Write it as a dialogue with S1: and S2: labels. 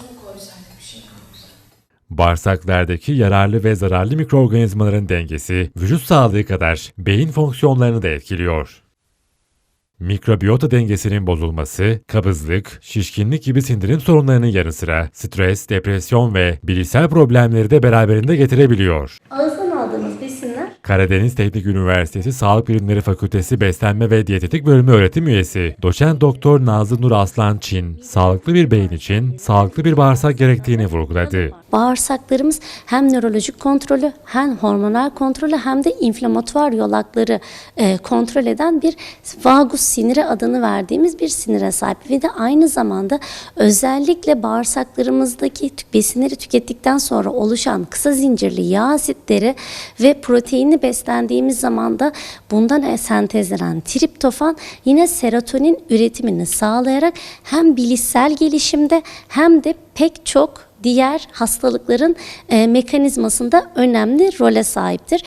S1: Su mu koysaydık bir şey mi koysaydık?
S2: Bağırsaklardaki yararlı ve zararlı mikroorganizmaların dengesi vücut sağlığı kadar beyin fonksiyonlarını da etkiliyor. Mikrobiyota dengesinin bozulması, kabızlık, şişkinlik gibi sindirim sorunlarının yanı sıra stres, depresyon ve bilişsel problemleri de beraberinde getirebiliyor.
S3: Ağızdan besinler
S2: Karadeniz Teknik Üniversitesi Sağlık Bilimleri Fakültesi Beslenme ve Diyetetik Bölümü öğretim üyesi Doçent Doktor Nazlı Nur Aslan Çin, sağlıklı bir beyin için sağlıklı bir bağırsak gerektiğini vurguladı.
S3: Bağırsaklarımız hem nörolojik kontrolü hem hormonal kontrolü hem de inflamatuar yolakları e, kontrol eden bir vagus siniri adını verdiğimiz bir sinire sahip. Ve de aynı zamanda özellikle bağırsaklarımızdaki besinleri tükettikten sonra oluşan kısa zincirli yağ asitleri ve proteini beslendiğimiz zaman da bundan e, sentezlenen triptofan yine serotonin üretimini sağlayarak hem bilişsel gelişimde hem de pek çok diğer hastalıkların e, mekanizmasında önemli role sahiptir.